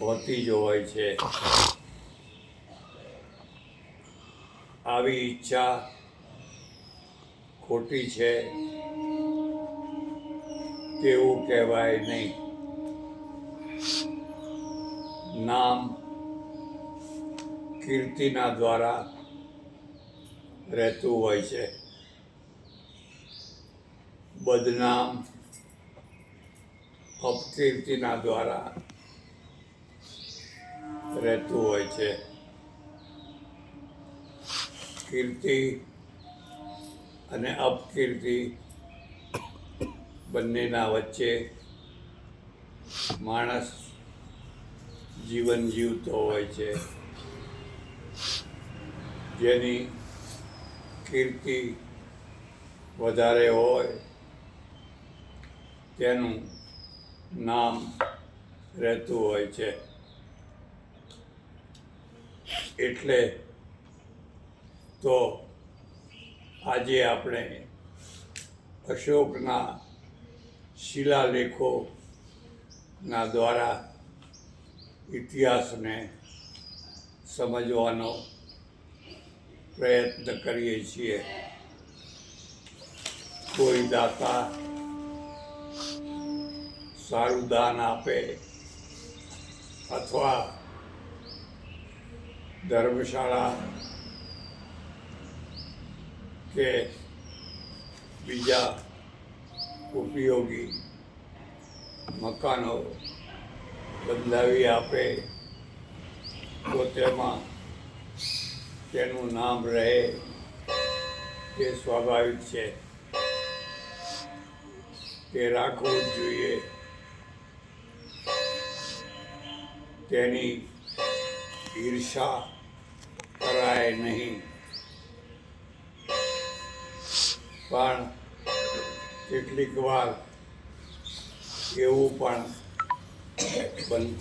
હોતી જ હોય છે. આવી ઈચ્છા ખોટી છે તેવું કહેવાય નહીં. નામ કીર્તિના દ્વારા રહેતું હોય છે. બદનામ અપકીર્તિના દ્વારા રહેતું હોય છે. કીર્તિ અને અપકીર્તિ બંનેના વચ્ચે માણસ જીવન જીવતો હોય છે. જેની કીર્તિ વધારે હોય, તેનું નામ રહેતું હોય છે. એટલે તો આજે આપણે અશોકના શિલાલેખોના દ્વારા ઇતિહાસને સમજવાનો પ્રયત્ન કરીએ છીએ. કોઈ દાતા સારું દાન આપે અથવા ધર્મશાળા કે બીજા ઉપયોગી મકાનો બદલાવી આપે, તો તેમાં તેનું નામ રહે તે સ્વાભાવિક છે. તે રાખવું જોઈએ. તેની ઈર્ષા કરાય નહીં પણ કેટલીક વાર એવું પણ બનતું